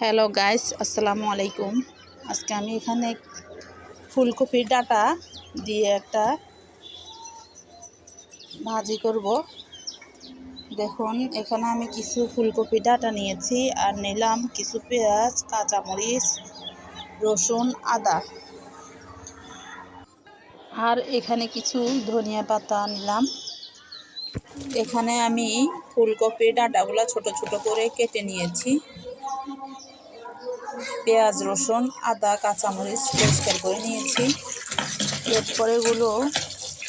Hello guys, আসসালামু আলাইকুম। আজকে আমি এখানে ফুলকপির ডাটা দিয়ে একটা ভাজি করব। দেখুন, এখানে আমি কিছু ফুলকপি ডাটা নিয়েছি আর নিলাম কিছু পেঁয়াজ, কাঁচামরিচ, রসুন, আদা। আর এখানে কিছু ধনিয়া পাতা নিলাম। এখানে আমি ফুলকপির ডাঁটাগুলো ছোট ছোট করে কেটে নিয়েছি। পেঁয়াজ, রসুন, আদা, কাঁচামরিচ পরিষ্কার করে নিয়েছি। এরপর এগুলো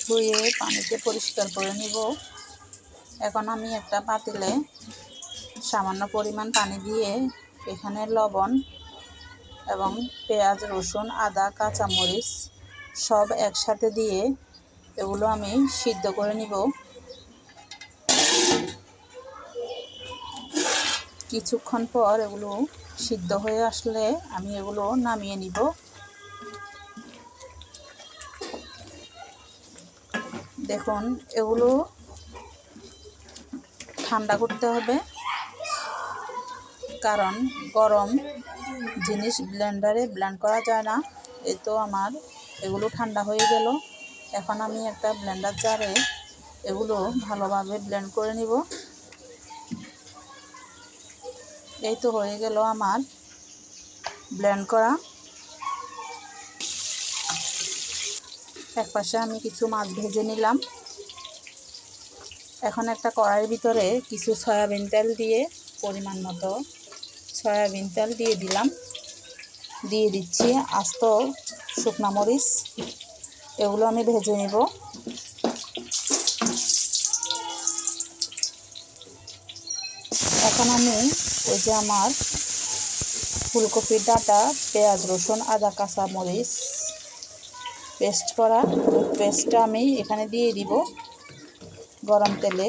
ধুয়ে পানিতে পরিষ্কার করে নিব। এখন আমি একটা পাতিলে সামান্য পরিমাণ পানি দিয়ে এখানে লবণ এবং পেঁয়াজ, রসুন, আদা, কাঁচামরিচ সব একসাথে দিয়ে এগুলো আমি সিদ্ধ করে নিব। কিছুক্ষণ পর এগুলো সিদ্ধ হয়ে আসলে আমি এগুলো নামিয়ে নিব। দেখুন, এগুলো ঠান্ডা করতে হবে। কারণ গরম জিনিস ব্লেন্ডারে ব্লেন্ড করা যায় না। এই তো আমার এগুলো ঠান্ডা হয়ে গেল। এখন আমি একটা ব্লেন্ডার জারে এগুলো ভালোভাবে ব্লেন্ড করে নিব। এই তো হয়ে গেল আমার ব্লেন্ড করা। এক পাশে আমি কিছু মাছ ভেজে নিলাম। এখন একটা কড়াইয়ের ভিতরে কিছু সয়াবিন তেল দিয়ে পরিমাণ মতো সয়াবিন তেল দিয়ে দিলাম। দিয়ে দিচ্ছি আস্ত শুকনা মরিচ। এগুলো আমি ভেজে নেব। এখন আমি ওই যে আমার ফুলকপির ডাটা, পেঁয়াজ, রসুন, আদা, কাঁচা মরিচ পেস্ট করা। পেস্টটা আমি এখানে দিয়ে দিব গরম তেলে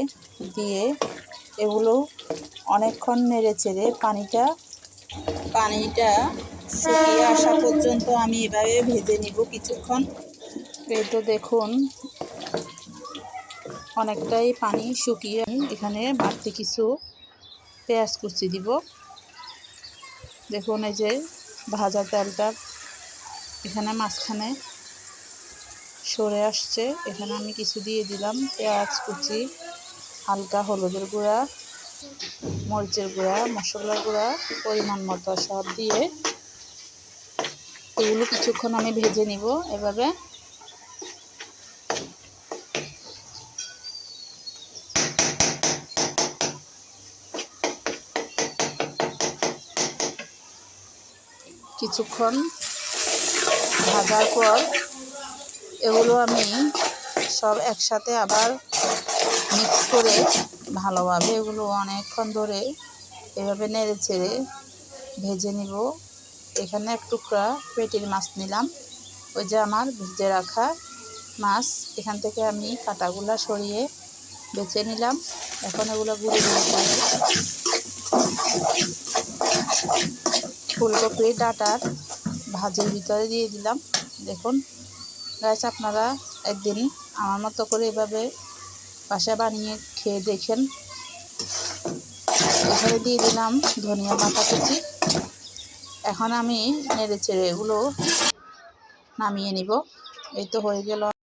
দিয়ে। এগুলো অনেকক্ষণ নেড়ে চেড়ে পানিটা পানিটা শুকিয়ে আসা পর্যন্ত আমি এভাবে ভেজে নিব কিছুক্ষণ। এই তো দেখুন, অনেকটাই পানি শুকিয়ে এখানে বাড়তি কিছু পেঁয়াজ কুচি দিব। দেখুন এই যে ভাজা তেলটা এখানে মাঝখানে সরে আসছে। এখানে আমি কিছু দিয়ে দিলাম পেঁয়াজ কুচি, হালকা হলুদের গুঁড়া, মরিচের গুঁড়া, মশলার গুঁড়া, পরিমাণ মতো সব দিয়ে এগুলো কিছুক্ষণ আমি ভেজে নিব। এভাবে কিছুক্ষণ ভাজার পর এগুলো আমি সব একসাথে আবার মিক্স করে ভালোভাবে এগুলো অনেকক্ষণ ধরে এভাবে নেড়ে চেড়ে ভেজে নিব। এখানে এক টুকরা পেটির মাছ নিলাম। ওই যে আমার ভেজে রাখা মাছ, এখান থেকে আমি কাটাগুলা সরিয়ে বেছে নিলাম। এখন এগুলো গুঁড়ো গুঁড়ো করে ফুলকপির ডাটার ভাজির ভিতরে দিয়ে দিলাম। দেখুন গাছ আপনারা একদিন আমার মতো করে এভাবে বাসা বানিয়ে খেয়ে দেখেন। এখানে দিয়ে দিলাম ধনিয়া পাতা কুচি। এখন আমি নেড়ে চেড়ে এগুলো নামিয়ে নিব। এই তো হয়ে গেল